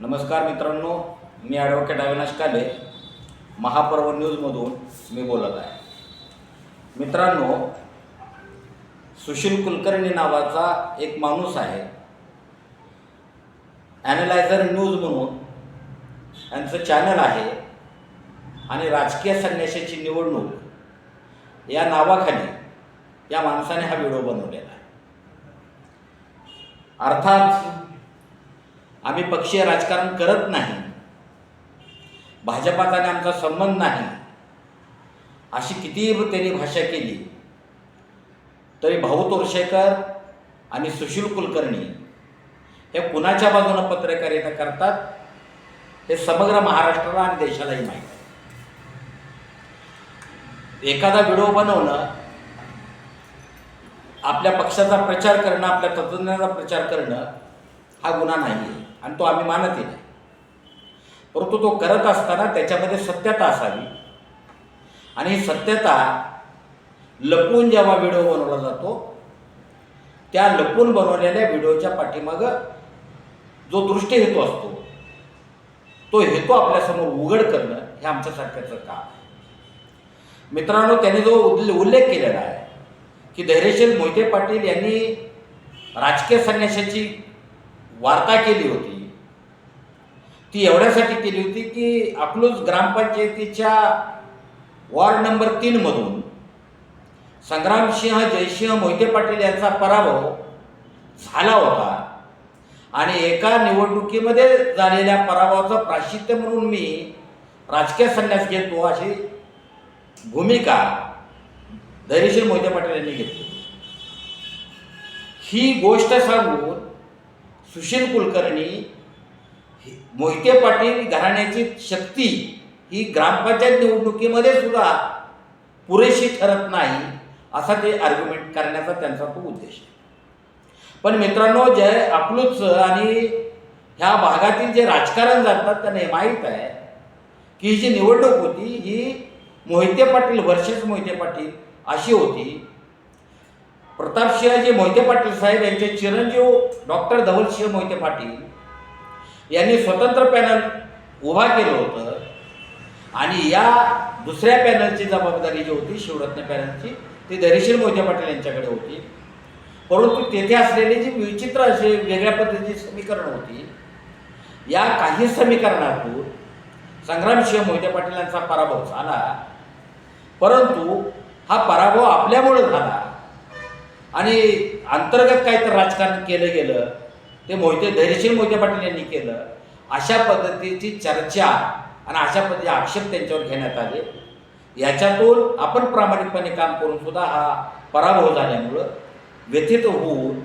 नमस्कार मित्रांनो मी ॲडव्होकेट अविनाश काले महापर्व न्यूजमधून मी बोलत आहे. मित्रांनो सुशील कुलकर्णी नावाचा एक माणूस आहे. ॲनालायझर न्यूज म्हणून यांचं चॅनल आहे आणि राजकीय संन्याशाची निवडणूक या नावाखाली या माणसाने हा व्हिडिओ बनवलेला आहे. अर्थात आम्ही पक्षीय राजकारण करत नाही. भाजपाचा आणि आमचा संबंध नाही. अशी कितीही त्यांनी भाषा केली तरी भाऊ तोरशेकर आणि सुशील कुलकर्णी हे कुणाच्या बाजूनं पत्रकारिता करतात हे समग्र महाराष्ट्राला आणि देशालाही माहीत आहे. एखादा व्हिडिओ बनवणं आपल्या पक्षाचा प्रचार करणं आपल्या तत्वज्ञानाचा प्रचार करणं हा गुन्हा नाही आहे आणि तो आम्ही मानतही नाही परंतु तो करत असताना त्याच्यामध्ये सत्यता असावी. आणि ही सत्यता लपवून जेव्हा व्हिडिओ बनवला जातो त्या लपून बनवलेल्या व्हिडिओच्या पाठीमागं जो दृष्टी हेतू असतो तो हेतू आपल्यासमोर उघड करणं हे आमच्यासारख्याचं काम मित्रांनो त्यांनी जो उल्ले उल्लेख केलेला आहे की धैर्यशील मोहिते पाटील यांनी राजकीय संन्याशाची वार्ता केली होती. ती एवढ्यासाठी केली होती की अकलूज ग्रामपंचायतीच्या वॉर्ड नंबर तीनमधून संग्रामसिंह जयसिंह मोहिते पाटील यांचा पराभव झाला होता. आणि एका निवडणुकीमध्ये झालेल्या पराभवाचं प्राशित्य म्हणून मी राजकीय संन्यास घेतो अशी भूमिका धैर्यशील मोहिते पाटील यांनी घेतली. ही गोष्ट सांगून सुशील कुलकर्णी मोहिते पाटील घराण्याची शक्ती ही ग्रामपंचायत निवडणुकीमध्ये सुद्धा पुरेशी ठरत नाही असा ते आर्ग्युमेंट करण्याचा त्यांचा तो उद्देश आहे. पण मित्रांनो जे अकलूच आणि ह्या भागातील जे राजकारण जातात त्यांना हे माहीत आहे की ही जी निवडणूक होती ही मोहिते पाटील वर्षेस मोहिते पाटील अशी होती. प्रतापसिंहजी मोहिते पाटील साहेब यांचे चिरंजीव डॉक्टर धवलसिंह मोहिते पाटील यांनी स्वतंत्र पॅनल उभा केलं होतं. आणि या दुसऱ्या पॅनलची जबाबदारी जी होती शिवरत्न पॅनलची ती धैर्यशील मोहिते पाटील यांच्याकडे होती. परंतु तेथे असलेली जी विचित्र अशी वेगळ्या पद्धतीची समीकरण होती या काही समीकरणातून संग्रामशिव मोहिते पाटील यांचा पराभव झाला. परंतु हा पराभव आपल्यामुळं झाला. आणि अंतर्गत काहीतरी राजकारण केलं गेलं. ते मोहिते धैर्यशील मोहिते पाटील यांनी केलं. अशा पद्धतीची चर्चा आणि अशा पद्धतीचे आक्षेप त्यांच्यावर घेण्यात आले. याच्यातून आपण प्रामाणिकपणे काम करून सुद्धा हा पराभव झाल्यामुळं व्यथित होऊन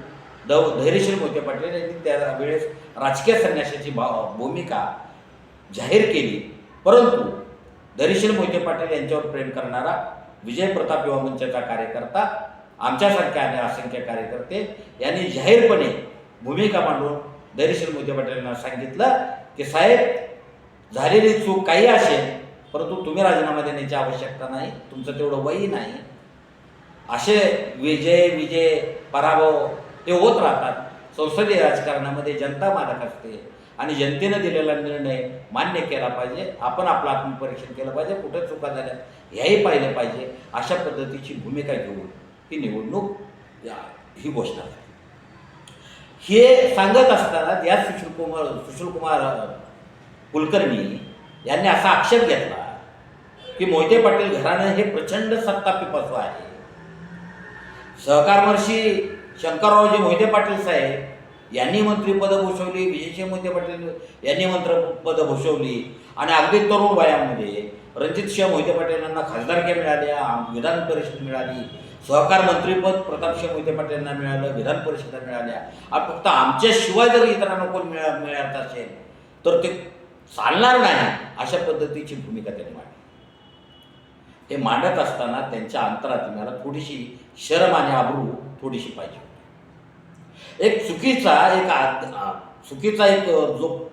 द धैर्यशील मोहिते पाटील यांनी त्या वेळेस राजकीय संन्यासाची भाव भूमिका जाहीर केली. परंतु धैर्यशील मोहिते पाटील यांच्यावर प्रेम करणारा विजय प्रताप युवा मंचाचा कार्यकर्ता आमच्यासारख्या आणि असंख्य कार्यकर्ते यांनी जाहीरपणे भूमिका मांडून धैर्यशील मोहिते पाटील यांना सांगितलं की साहेब झालेली चूक काही असेल परंतु तुम्ही राजीनामा देण्याची आवश्यकता नाही तुमचं तेवढं वयही नाही. असे विजय विजय पराभव ते होत राहतात. संसदीय राजकारणामध्ये जनता मालक असते आणि जनतेनं दिलेला निर्णय मान्य केला पाहिजे. आपण आपलं आत्मपरीक्षण केलं पाहिजे. कुठे चुका झाल्या ह्याही पाहिलं पाहिजे. अशा पद्धतीची भूमिका घेऊन ही निवडणूक या ही घोषणा झाली. हे सांगत असताना या सुशीलकुमार सुशीलकुमार कुलकर्णी यांनी असा आक्षेप घेतला की मोहिते पाटील घराणं हे प्रचंड सत्ता पिपासू आहे. सहकारमर्षी शंकररावजी मोहिते पाटील साहेब यांनी मंत्रीपद भूषवली विजयसिंह मोहिते पाटील यांनी मंत्रिपदं भूषवली आणि अगदी तरुण वयामध्ये रणजितसिंह मोहिते पाटील यांना खासदारक्या मिळाल्या विधान परिषद मिळाली. सहकार मंत्रीपद प्रतापसिंह मोहिते पाटील यांना मिळालं विधान परिषदा मिळाल्या. आणि फक्त आमच्याशिवाय जर इतरांना कोण मिळा मिळत असेल तर ते चालणार नाही अशा पद्धतीची भूमिका त्यांनी मांडली. हे मांडत असताना त्यांच्या अंतरात मला थोडीशी शरम आणि आबरू थोडीशी पाहिजे होती. एक चुकीचा एक आ- चुकीचा एक जो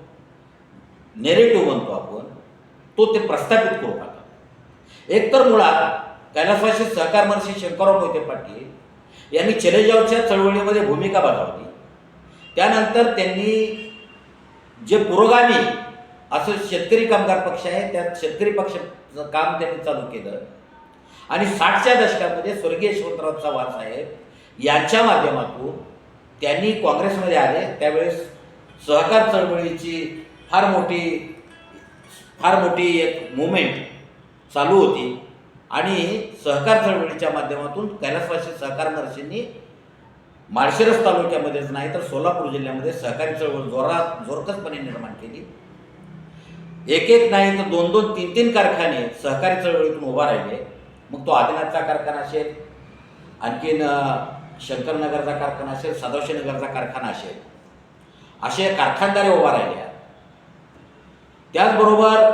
नेरेटिव्ह म्हणतो आपण तो ते प्रस्थापित करू पाहतात एक तर मुळात कैलासवासी सहकार मनसे शंकरराव मोहिते पाटील यांनी चलेजावच्या चळवळीमध्ये भूमिका बजावली. त्यानंतर त्यांनी जे पुरोगामी असं शेतकरी कामगार पक्ष आहे त्या शेतकरी पक्षाचं काम त्यांनी चालू केलं. आणि साठच्या दशकामध्ये स्वर्गीय यशवंतराव चव्हाण साहेब यांच्या माध्यमातून त्यांनी काँग्रेसमध्ये आले. त्यावेळेस सहकार चळवळीची फार मोठी फार मोठी एक मुवमेंट चालू होती. आणि सहकार चळवळीच्या माध्यमातून कैलासवासी सहकार महर्षींनी माळशिरस तालुक्यामध्येच नाही तर सोलापूर जिल्ह्यामध्ये सहकारी चळवळ जोरात जोरकसपणे निर्माण केली. एक एक नाही तर दोन दोन तीन तीन कारखाने सहकारी चळवळीतून उभा राहिले. मग तो आदिनाथचा कारखाना असेल आणखीन शंकरनगरचा कारखाना असेल सदाशिवनगरचा कारखाना असेल असे कारखानदारे उभा राहिल्या त्याचबरोबर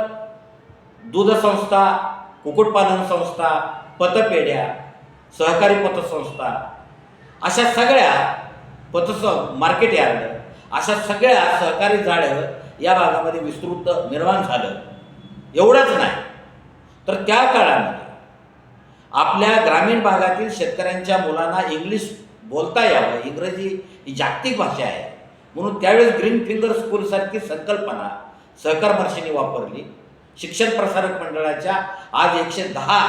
दूध संस्था कुक्कुटपालन संस्था पतपेढ्या सहकारी पतसंस्था अशा सगळ्या पतस मार्केट यार्ड अशा सगळ्या सहकारी जाळं या भागामध्ये विस्तृत निर्माण झालं. एवढंच नाही. तर त्या काळामध्ये आपल्या ग्रामीण भागातील शेतकऱ्यांच्या मुलांना इंग्लिश बोलता यावं. इंग्रजी ही जागतिक भाषा आहे. म्हणून त्यावेळेस ग्रीन फिंगर स्कूलसारखी संकल्पना सहकार महर्षींनी वापरली. शिक्षण प्रसारक मंडळाच्या आज एकशे दहा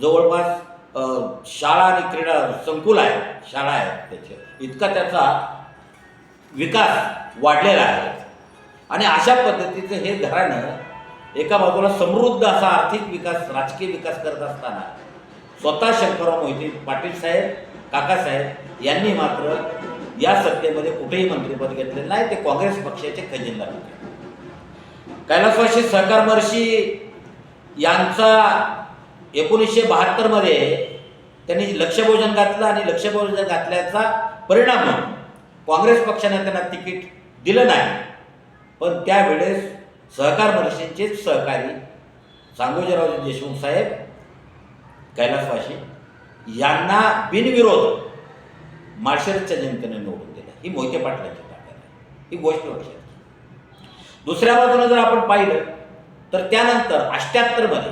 जवळपास शाळा आणि क्रीडा संकुल आहे. शाळा आहेत त्याचे. इतका त्याचा विकास वाढलेला आहे. आणि अशा पद्धतीचं हे घराणं एका बाजूला समृद्ध असा आर्थिक विकास राजकीय विकास करत असताना स्वतः शंकरराव मोहिते पाटील साहेब काकासाहेब यांनी मात्र या सत्तेमध्ये कुठेही मंत्रिपद घेतलेलं नाही. ते काँग्रेस पक्षाचे खजिनदार होते. कैलासवासी सहकार महर्षी यांचा एकोणीसशे बहात्तरमध्ये त्यांनी लक्षभोजन घातलं आणि लक्षभोजन घातल्याचा परिणाम म्हणून काँग्रेस पक्षाने त्यांना तिकीट दिलं नाही. पण त्यावेळेस सहकार महर्षींचेच सहकारी सांगोजीराव देशमुख साहेब कैलासवासी यांना बिनविरोध माळशिरसच्या जनतेने निवडून दिलं. ही मोहिते पाटलांची ताकद आहे. ही गोष्ट लक्षात दुसऱ्या बाजूला जर आपण पाहिलं तर त्यानंतर अष्ट्याहत्तरमध्ये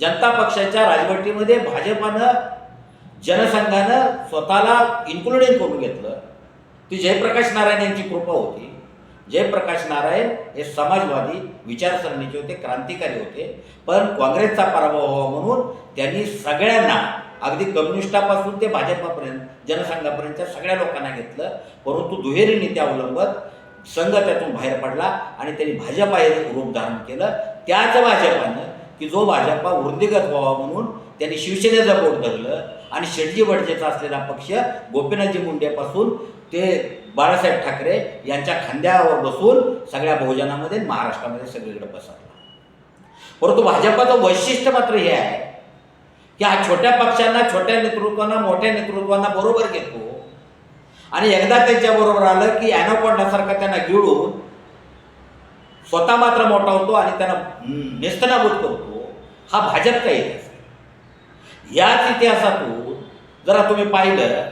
जनता पक्षाच्या राजवटीमध्ये भाजपानं जनसंघानं स्वतःला इन्क्लुडिंग करून घेतलं. ती जयप्रकाश नारायण यांची कृपा होती. जयप्रकाश नारायण हे समाजवादी विचारसरणीचे होते क्रांतिकारी होते. पण काँग्रेसचा पराभव व्हावा म्हणून त्यांनी सगळ्यांना अगदी कम्युनिस्टापासून ते भाजपापर्यंत जनसंघापर्यंतच्या सगळ्या लोकांना घेतलं. परंतु दुहेरी नीती अवलंबत संघ त्यातून बाहेर पडला आणि त्यांनी भाजपा हे रूप धारण केलं. त्याच भाजपानं की जो भाजपा वृद्धिगत व्हावा म्हणून त्यांनी शिवसेनेचं बोट धरलं आणि शेटजी बडजेचा असलेला पक्ष गोपीनाथजी मुंडेपासून ते बाळासाहेब ठाकरे यांच्या खांद्यावर बसून सगळ्या बहुजनामध्ये महाराष्ट्रामध्ये सगळीकडे बसवला परंतु भाजपाचं वैशिष्ट्य मात्र हे आहे की हा छोट्या पक्षांना छोट्या नेतृत्वांना मोठ्या नेतृत्वांना बरोबर घेतो. आणि एकदा त्यांच्याबरोबर आलं की अॅनोकोंडासारखा त्यांना गिळून स्वतः मात्र मोठा होतो आणि त्यांना हम्म, नेस्तनाबूत करतो. हा भाजपचा इतिहास आहे. याच इतिहासातून जरा तुम्ही पाहिलं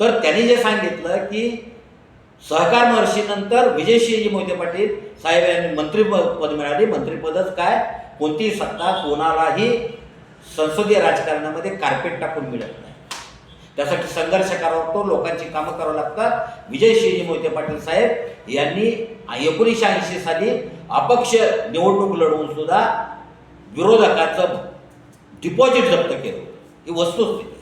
तर त्यांनी जे सांगितलं की सहकार महर्षीनंतर विजयसिंहजी मोहिते पाटील साहेब यांनी मंत्रीपद मिळाली. मंत्रीपदच काय? कोणतीही सत्ता कोणालाही संसदीय राजकारणामध्ये कार्पेट टाकून मिळत नाही. त्यासाठी संघर्ष करावा लागतो लोकांची कामं करावं लागतात. विजय विजयसिंहजी मोहिते पाटील साहेब यांनी एकोणीसशे ऐंशी साली अपक्ष निवडणूक लढवून सुद्धा विरोधकाचं डिपॉझिट जप्त केलं. ही वस्तुस्थिती.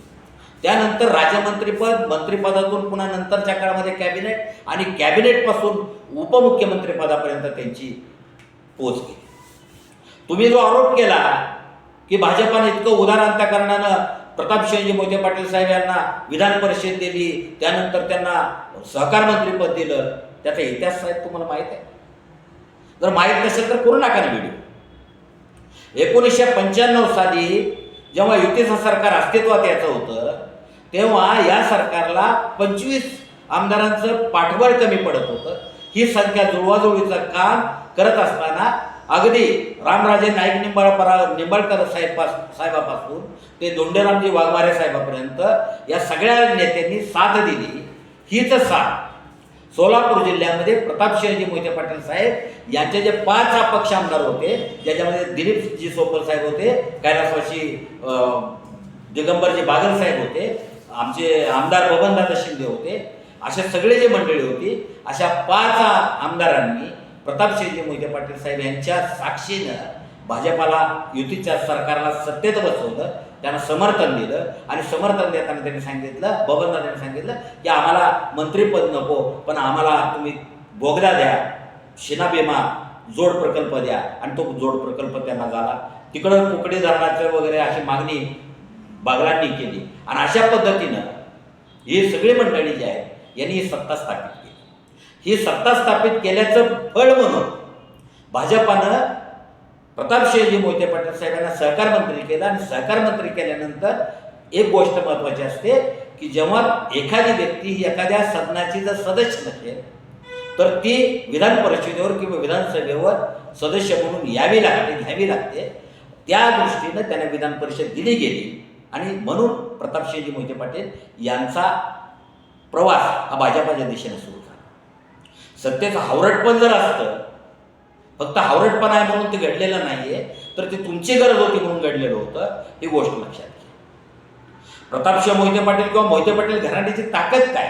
त्यानंतर राज्यमंत्रीपद मंत्रिपदातून पुन्हा नंतरच्या काळामध्ये कॅबिनेट आणि कॅबिनेटपासून उपमुख्यमंत्रीपदापर्यंत त्यांची पोच केली तुम्ही जो आरोप केला की भाजपाने इतकं उदार अंतकरणानं प्रतापसिंहजी मोहिते पाटील साहेब यांना विधान परिषद दिली त्यानंतर त्यांना सहकार मंत्रीपद दिलं. त्याचा इतिहास साहेब तुम्हाला माहीत आहे? जर माहीत नसेल तर करू नका ना व्हिडिओ. एकोणीसशे पंच्याण्णव साली जेव्हा युतीचं सरकार अस्तित्वात यायचं होतं तेव्हा या सरकारला पंचवीस आमदारांचं पाठबळ कमी पडत होतं. ही संख्या जुळवाजुळवीचं काम करत असताना अगदी रामराजे नाईक निंबाळपरा निंबाळकर साहेब साहेबापासून ते धोंडेरामजी वाघमारे साहेबापर्यंत या सगळ्या नेत्यांनी साथ दिली. हीच साथ सोलापूर जिल्ह्यामध्ये प्रतापसिंहजी मोहिते पाटील साहेब यांचे जे पाच अपक्ष आमदार होते ज्याच्यामध्ये दिलीपजी सोपल साहेब होते कैलासवाशी दिगंबरजी बागल साहेब होते आमचे आमदार बबनदादा शिंदे होते असे सगळे जे मंडळी होती अशा पाच आमदारांनी प्रताप प्रतापसिंहजी मोहिते पाटील साहेब यांच्या साक्षीनं भाजपाला युतीच्या सरकारला सत्तेत बसवलं त्यांना समर्थन दिलं आणि समर्थन देताना त्यांनी सांगितलं बबनदादांनी सांगितलं की आम्हाला मंत्रीपद नको पण आम्हाला तुम्ही बोगदा द्या शिनाबेमा जोड प्रकल्प द्या आणि तो जोड प्रकल्प त्यांना झाला. तिकडं कुकडी धरणाचं वगैरे अशी मागणी बागलांनी केली. आणि अशा पद्धतीनं ही सगळी मंडळी जी आहेत यांनी ही सत्ता स्थापित ही सत्ता स्थापित केल्याचं फळ म्हणून भाजपानं प्रतापसिंहजी मोहिते पाटील साहेबांना सहकार मंत्री केलं आणि सहकार मंत्री केल्यानंतर एक गोष्ट महत्त्वाची असते की जेव्हा एखादी व्यक्ती ही एखाद्या सदनाची जर सदस्य नसेल तर ती विधान परिषदेवर किंवा विधानसभेवर सदस्य म्हणून यावी लागते घ्यावी लागते. त्या दृष्टीनं त्यांना विधान परिषद दिली गेली. आणि म्हणून प्रतापसिंहजी मोहिते पाटील यांचा प्रवास हा भाजपाच्या दिशेने सुरू सत्तेचं हावरटपण जर असतं फक्त हावरटपण आहे म्हणून ते घडलेलं नाही आहे तर ते तुमची गरज होती म्हणून घडलेलं होतं ही गोष्ट लक्षात घ्या. प्रतापसिंह मोहिते पाटील किंवा मोहिते पाटील घराण्याची ताकद काय?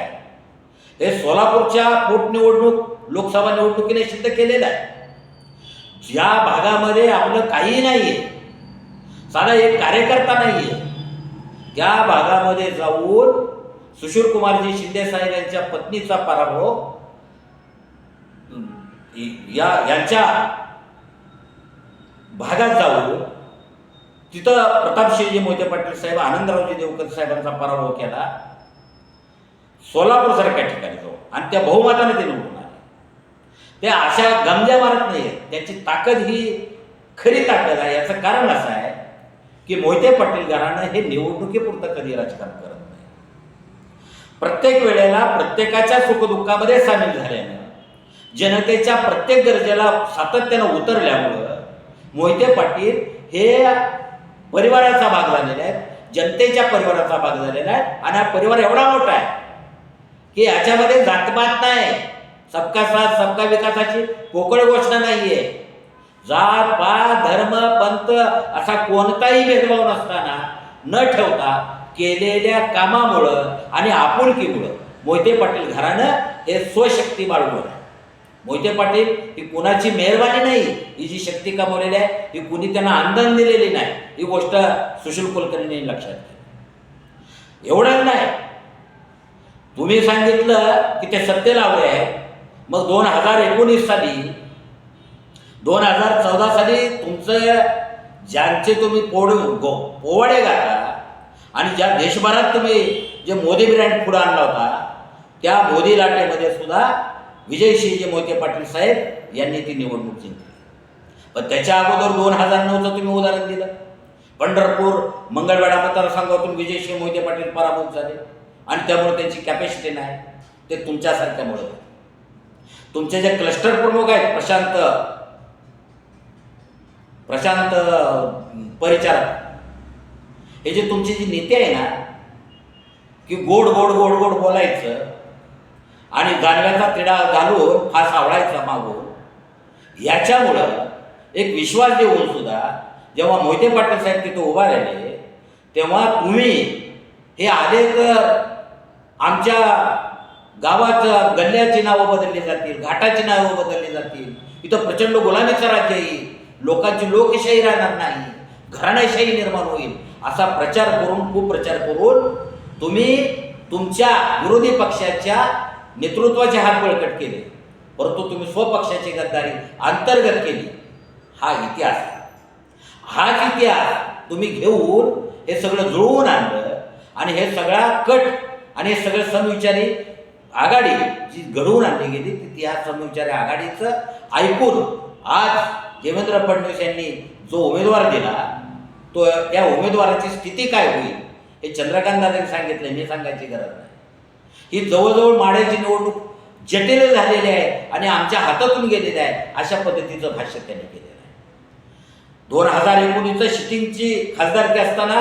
हे सोलापूरच्या पोटनिवडणूक लोकसभा निवडणुकीने सिद्ध केलेलं आहे. ज्या भागामध्ये आपलं काही नाही आहे साधा एक कार्यकर्ता नाही आहे त्या भागामध्ये जाऊन सुशील कुमारजी शिंदे साहेब यांच्या पत्नीचा पराभव या यांच्या भागात जाऊन तिथं प्रतापसिंहजी मोहिते पाटील साहेब आनंदरावजी देवकर साहेबांचा पराभव केला. सोलापूर सारख्या ठिकाणी जाऊ आणि त्या बहुमताने ते निवडून आले. ते अशा गमज्या मारत नाही त्याची ताकद ही खरी ताकद आहे. याचं कारण असं आहे की मोहिते पाटील घराणं हे निवडणुकीपुरतं कधी राजकारण करत नाही. प्रत्येक वेळेला प्रत्येकाच्या सुखदुःखामध्ये सामील झाल्यानं जनतेच्या प्रत्येक गरजेला सातत्यानं उतरल्यामुळं मोहिते पाटील हे परिवाराचा भाग झालेला आहे जनतेच्या परिवाराचा भाग झालेला आहे आणि हा परिवार एवढा मोठा आहे की याच्यामध्ये जातपात नाही. सबका साथ सबका विकासाची पोकळ घोषणा आहे जात पात धर्म पंथ असा कोणताही भेदभाव नसताना न ठेवता केलेल्या कामामुळं आणि आपुलकीमुळं मोहिते पाटील घरानं हे स्वशक्ती बाळगून आहे मोहिते पाटील ही कुणाची मेहरबानी नाही? ही जी शक्ती कमवलेली आहे ही कुणी त्यांना आंदन दिलेली नाही ही गोष्ट सुशील कुलकर्णी लक्षात एवढंच नाही. तुम्ही सांगितलं की ते सत्य लावले आहे मग दोन हजार एकोणीस साली दोन हजार चौदा साली तुमचं ज्यांचे तुम्ही पोड गो पोवाडे गाता आणि ज्या देशभरात तुम्ही जे मोदी ब्रँड पुढं आणला होता त्या मोदी लाटेमध्ये सुद्धा विजयसिंहजी मोहिते पाटील साहेब यांनी ती निवडणूक जिंकली. पण त्याच्या अगोदर दोन हजार नऊचं तुम्ही उदाहरण दिलं. पंढरपूर मंगळवेढा मतदारसंघातून विजयसिंह मोहिते पाटील पराभूत झाले. आणि त्यामुळे त्यांची कॅपॅसिटी नाही. ते तुमच्यासारख्यामुळे तुमचे जे क्लस्टर प्रमुख आहेत प्रशांत प्रशांत परिचारक. हे जे तुमची जी नेते आहे ना की गोड गोड गोड गोड बोलायचं आणि गाणव्याचा तिडा घालून फास आवडायचा मागून. याच्यामुळं एक विश्वास देऊन सुद्धा जेव्हा मोहिते पाटील साहेब तिथं उभा राहिले तेव्हा तुम्ही हे आले तर आमच्या गावात गल्ल्याची नावं बदलली जातील घाटाची नावं बदलली जातील. इथं प्रचंड गुलामीचं राज्य येईल लोकांची लोकशाही राहणार नाही. घराण्याशाही निर्माण होईल. असा प्रचार करून खूप प्रचार करून तुम्ही तुमच्या विरोधी पक्षाच्या नेतृत्वाचे हात बळकट केले. परंतु तुम्ही स्वपक्षाची गद्दारी अंतर्गत केली. हा इतिहास. आहे. हाच इतिहास तुम्ही घेऊन हे सगळं जुळवून आणलं आणि हे सगळा कट आणि हे सगळं समविचारी आघाडी जी घडवून आणली गेली ती त्या समविचारी आघाडीचं ऐकून आज देवेंद्र फडणवीस यांनी जो उमेदवार दिला तो त्या उमेदवाराची स्थिती काय होईल हे चंद्रकांत दादांनी सांगितलं मी सांगायची गरज नाही. ही जवळजवळ माड्याची निवडणूक जटिल झालेली आहे आणि आमच्या हातातून गेलेली आहे अशा पद्धतीचं भाष्य त्यांनी केलेलं आहे. दोन हजार एकोणीसचं शिटिंगची खासदारकी असताना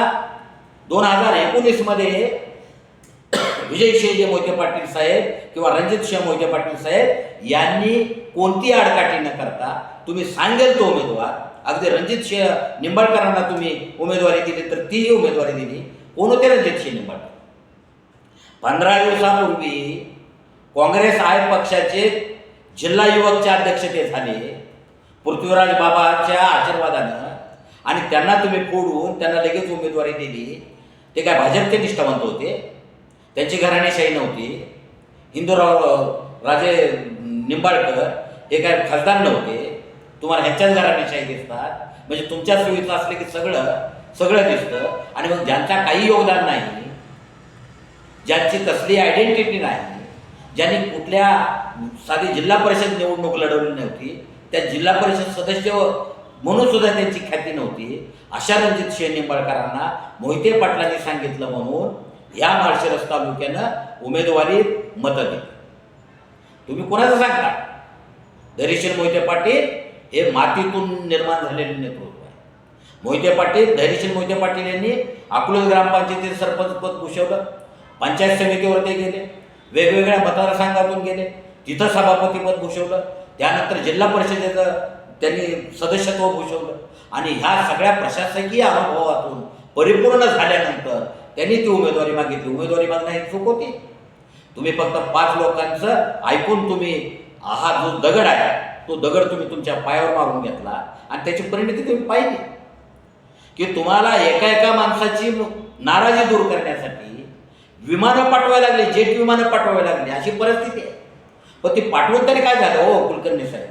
दोन हजार एकोणीसमध्ये विजयसिंहजी मोहिते पाटील साहेब किंवा रणजितसिंह मोहिते पाटील साहेब यांनी कोणती आडकाठी न करता तुम्ही सांगेल तो उमेदवार अगदी रणजित रणजितसिंह निंबाळकरांना तुम्ही उमेदवारी दिली तर तीही उमेदवारी दिली कोण होते रणजितसिंह निंबाळकर? पंधरा दिवसापूर्वी काँग्रेस आय पक्षाचे जिल्हा युवकचे अध्यक्ष ते झाले. पृथ्वीराज बाबाच्या आशीर्वादानं. आणि त्यांना तुम्ही फोडून त्यांना लगेच उमेदवारी दिली. ते काय भाजपचे निष्ठावंत होते. त्यांची घराणेशाही नव्हती. हिंदूराव राजे निंबाळकर हे काय खासदार नव्हते. तुम्हाला ह्यांच्याच घराणेशाही दिसतात. म्हणजे तुमच्या सुविधा असले की सगळं सगळं दिसतं. आणि मग ज्यांचा काही योगदान नाही ज्यांची कसली आयडेंटिटी नाही. ज्यांनी कुठल्या साधी जिल्हा परिषद निवडणूक लढवली नव्हती त्या जिल्हा परिषद सदस्य म्हणून सुद्धा त्यांची ख्याती नव्हती. अशा रणजित सिंह निंबाळकरांना मोहिते पाटलांनी सांगितलं म्हणून या माळशिरस तालुक्यानं उमेदवारी मतं दिली. तुम्ही कोणाचं सांगता? धैर्यशील मोहिते पाटील हे मातीतून निर्माण झालेले नेतृत्व आहे. मोहिते पाटील धैर्यशील मोहिते पाटील यांनी अकलूज ग्रामपंचायतीचे सरपंच पद भूषवलं. पंचायत समितीवर ते गेले वेगवेगळ्या मतदारसंघातून गेले तिथं सभापतीपद भूषवलं त्यानंतर जिल्हा परिषदेचं त्यांनी सदस्यत्व भूषवलं. आणि ह्या सगळ्या प्रशासकीय अनुभवातून परिपूर्ण झाल्यानंतर त्यांनी ती उमेदवारी मागितली. उमेदवारी मागणं ही चूक होती. तुम्ही फक्त पाच लोकांचं ऐकून तुम्ही हा जो दगड आहे तो दगड तुम्ही तुमच्या पायावर मारून घेतला. आणि त्याची परिणती तुम्ही पाहिली. की तुम्हाला एका एका माणसाची नाराजी दूर करण्यासाठी विमानं पाठवायला लागली जेट विमानं पाठवावी लागली अशी परिस्थिती आहे. पण ती पाठवून तरी काय झालं? हो कुलकर्णी साहेब.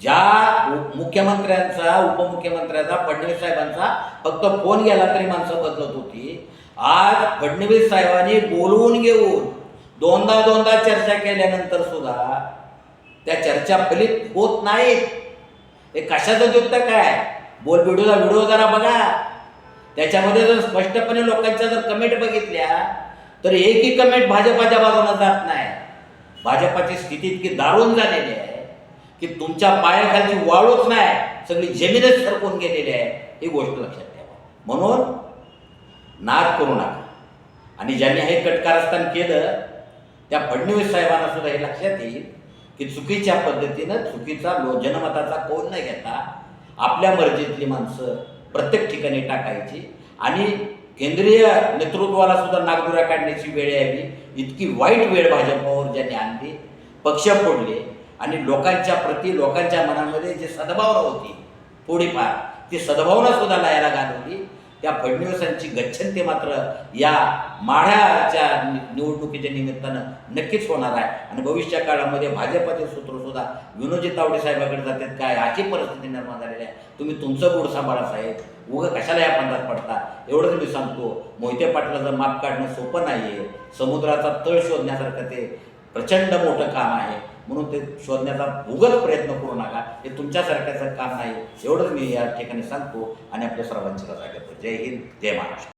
ज्या मुख्यमंत्र्यांचा उपमुख्यमंत्र्यांचा फडणवीस साहेबांचा फक्त फोन गेला तरी माणसं बदलत होती. आज फडणवीस साहेबांनी बोलवून घेऊन दोनदा दोनदा चर्चा केल्यानंतर सुद्धा त्या चर्चा फलित होत नाहीत. हे कशाचं दुखतं काय? बोल व्हिडिओचा व्हिडिओ जरा बघा. त्याच्यामध्ये जर स्पष्टपणे लोकांच्या जर कमेंट बघितल्या तर एकही कमेंट भाजपाच्या बाजूने जात नाही. भाजपाची स्थिती इतकी दारुण झालेली आहे की तुमच्या पायाखालची वाळूच नाही सगळी जमीनच सरकून गेलेली आहे. ही गोष्ट लक्षात ठेवा. म्हणून नाद करू नका. आणि ज्यांनी हे कटकारस्थान केलं त्या फडणवीस साहेबांना सुद्धा हे लक्षात येईल की चुकीच्या पद्धतीनं चुकीचा लो जनमताचा कोण न घेता आपल्या मर्जीतली माणसं प्रत्येक ठिकाणी टाकायची. आणि केंद्रीय नेतृत्वाला सुद्धा नागदुरा काढण्याची वेळ यावी. इतकी वाईट वेळ भाजपावर ज्यांनी आणली पक्ष फोडले आणि लोकांच्या प्रती लोकांच्या मनामध्ये जे सद्भावना होती थोडीफार ती सद्भावना सुद्धा लायला घालवली. त्या फडणवीसांची गच्छंती मात्र या माढ्याच्या निवडणुकीच्या निमित्तानं नक्कीच होणार आहे. आणि भविष्य काळामध्ये भाजपाचे सूत्र सुद्धा विनोजी तावडे साहेबाकडे जातात. काय अशी परिस्थिती निर्माण झालेली आहे? तुम्ही तुमचं गोड सांभाळा साहेब. उगं कशाला या पंधात पडता? एवढंच मी सांगतो. मोहिते पाटलाचं माप काढणं सोपं नाही आहे समुद्राचा तळ शोधण्यासारखं ते प्रचंड मोठं काम आहे. म्हणून ते शोधण्याचा उगच प्रयत्न करू नका. हे तुमच्यासारख्याचं काम नाही. एवढंच मी या ठिकाणी सांगतो आणि आपल्या सर्वांची रजा घेतो. जय हिंद जय महाराष्ट्र.